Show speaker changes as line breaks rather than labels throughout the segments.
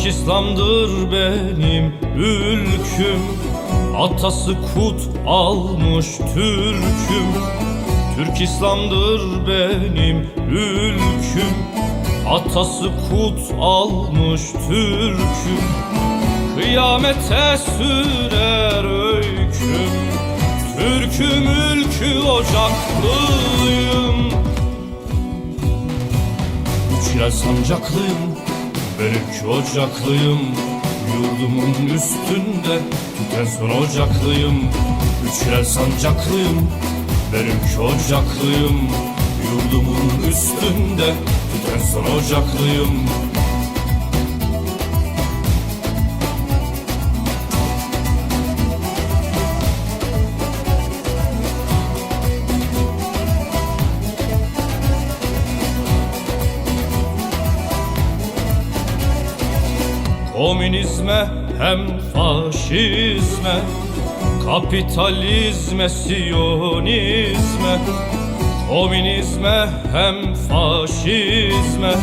Türk İslam'dır benim ülküm. Atası kut almış Türk'üm. Türk İslam'dır benim ülküm. Atası kut almış Türk'üm. Kıyamete sürer öyküm. Türk'üm ülkü ocaklıyım. Üçler sancaklıyım Benimki ocaklıyım Yurdumun üstünde. Tüten son ocaklıyım Üçler sancaklıyım. Benimki ocaklıyım Yurdumun üstünde. Tüten son ocaklıyım Komünizme hem faşizme Kapitalizme, siyonizme. Komünizme hem faşizme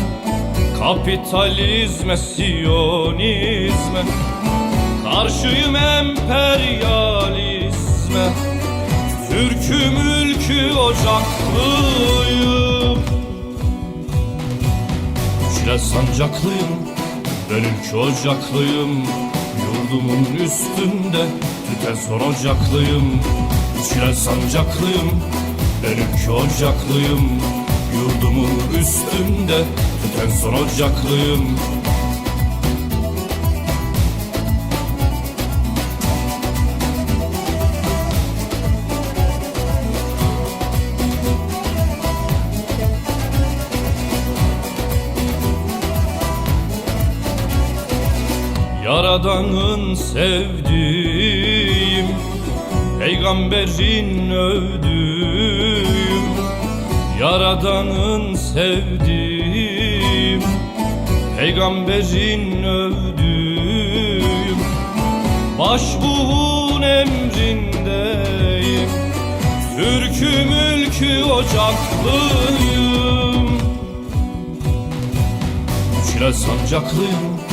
Kapitalizme, siyonizme. Karşıyım emperyalizme Türk'üm ülkü ocaklıyım. Çile sancaklıyım Benimki ocaklıyım Yurdumun üstünde Tüten son ocaklıyım Çile sancaklıyım. Benimki ocaklıyım Yurdumun üstünde Tüten son ocaklıyım Yaradanın sevdiğim Peygamberin övdüğüm Yaradanın sevdiğim Peygamberin övdüğüm. Başbuğun emrindeyim Türk'ü mülkü ocaklıyım. Üçle sancaklıyım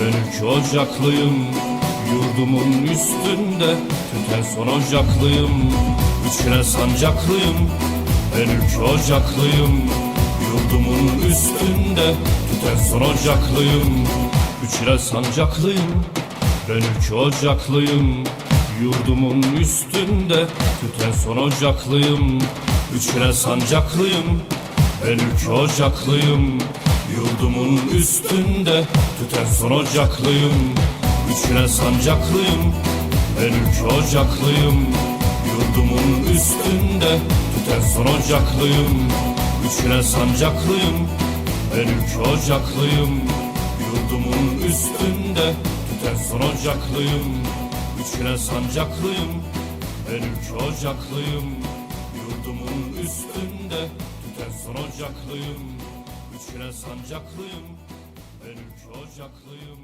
Benimki ocaklıyım Yurdumun üstünde. Tüten son ocaklıyım Üçle sancaklıyım. Benimki ocaklıyım Yurdumun üstünde. Tüten son ocaklıyım Üçle sancaklıyım. Benimki ocaklıyım Yurdumun üstünde. Tüten son ocaklıyım Üçle sancaklıyım Benimki ocaklıyım Yurdumun üstünde. Tüten son ocaklıyım Üçüne sancaklıyım. Benimki ocaklıyım Yurdumun üstünde. Tüten son ocaklıyım Üçüne sancaklıyım. Benimki ocaklıyım Yurdumun üstünde. Tüten son ocaklıyım Üçüne sancaklıyım. Benimki ocaklıyım Yurdumun üstünde Tüten son ocaklıyım Üçüne sancaklıyım Benimki ocaklıyım